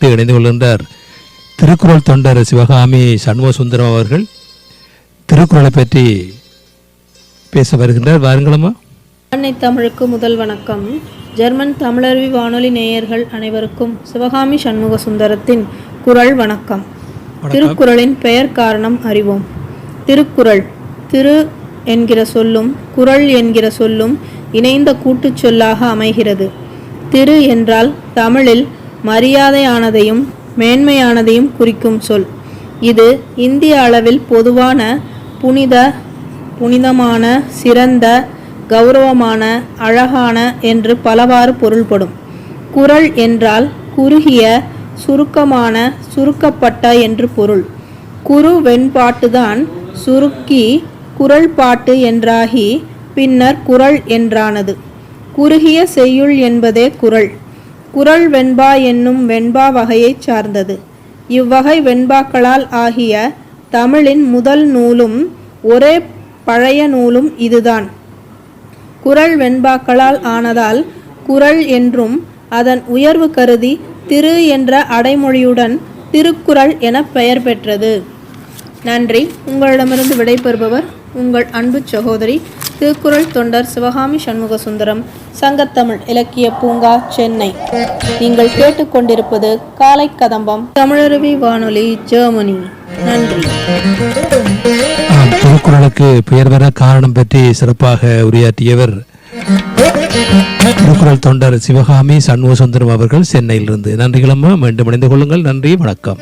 கேட்டு இணைந்து கொள்கின்றார் திருக்குறள் தொண்டர் சிவகாமி சண்முக சுந்தரம் அவர்கள். திருக்குறளை பற்றி பேச வருகின்றார். வாருங்களம்மா. அன்னை தமிழுக்கு முதல் வணக்கம். ஜெர்மன் தமிழருவி வானொலி நேயர்கள் அனைவருக்கும் சிவகாமி சண்முக சுந்தரத்தின் குரல் வணக்கம். திருக்குறளின் பெயர் காரணம் அறிவோம். திருக்குறள் திரு என்கிற சொல்லும் குறள் என்கிற சொல்லும் இணைந்த கூட்டுச் சொல்லாக அமைகிறது. திரு என்றால் தமிழில் மரியாதையானதையும் மேன்மையானதையும் குறிக்கும் சொல். இது இந்திய அளவில் பொதுவான புனித புனிதமான சிறந்த கௌரவமான அழகான என்று பலவாறு பொருள்படும். குறள் என்றால் குறுகிய சுருக்கமான சுருக்கப்பட்ட என்று பொருள். குறு வெண்பாட்டுதான் சுருக்கி குறள் பாட்டு என்றாகி பின்னர் குரல் என்றானது. குறுகிய செய்யுள் என்பதே குறள் குறள் வெண்பா என்னும் வெண்பா வகையைச் சார்ந்தது. இவ்வகை வெண்பாக்களால் ஆகிய தமிழின் முதல் நூலும் ஒரே பழைய நூலும் இதுதான். குறள் வெண்பாக்களால் ஆனதால் குறள் என்றும் அதன் உயர்வு கருதி திரு என்ற அடைமொழியுடன் திருக்குறள் என பெயர் பெற்றது. நன்றி. உங்களிடமிருந்து விடைபெறுபவர் உங்கள் அன்பு சகோதரி திருக்குறள் தொண்டர் சிவகாமி சண்முக சுந்தரம் சங்கத்தமிழ் இலக்கிய பூங்கா சென்னை. நீங்கள் கேட்டுக்கொண்டிருப்பது காலை கதம்பம். தமிழருவி வானொலி ஜெர்மனி. நன்றி. திருக்குறளுக்கு பெயர் பெற காரணம் பற்றி சிறப்பாக உரையாற்றியவர் திருக்குறள் தொண்டர் சிவகாமி சண்முக சுந்தரம் அவர்கள் சென்னையிலிருந்து. நன்றிகளம்மா மீண்டும் இணைந்து கொள்ளுங்கள். நன்றி வணக்கம்.